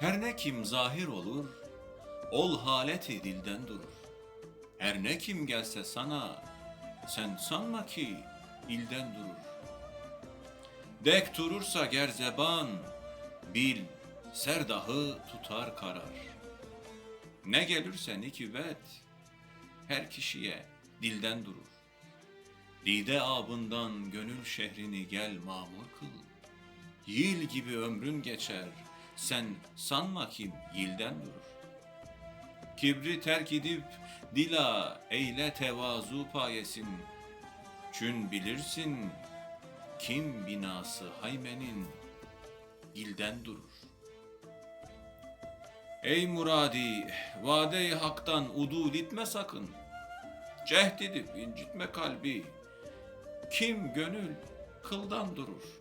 Her ne kim zahir olur, ol haleti dilden durur. Her ne kim gelse sana, sen sanma ki ilden durur. Dek durursa ger zeban, bil serdahı tutar karar. Ne gelirse nikibet, her kişiye dilden durur. Dide abından gönül şehrini gel mamur kıl. Yıl gibi ömrün geçer, sen sanma kim yilden durur. Kibri terk edip dila eyle tevazu payesin. Çün bilirsin kim binası haymenin ilden durur. Ey muradi, vade-i haktan udul itme sakın. Cehd edip incitme kalbi. Kim gönül kıldan durur.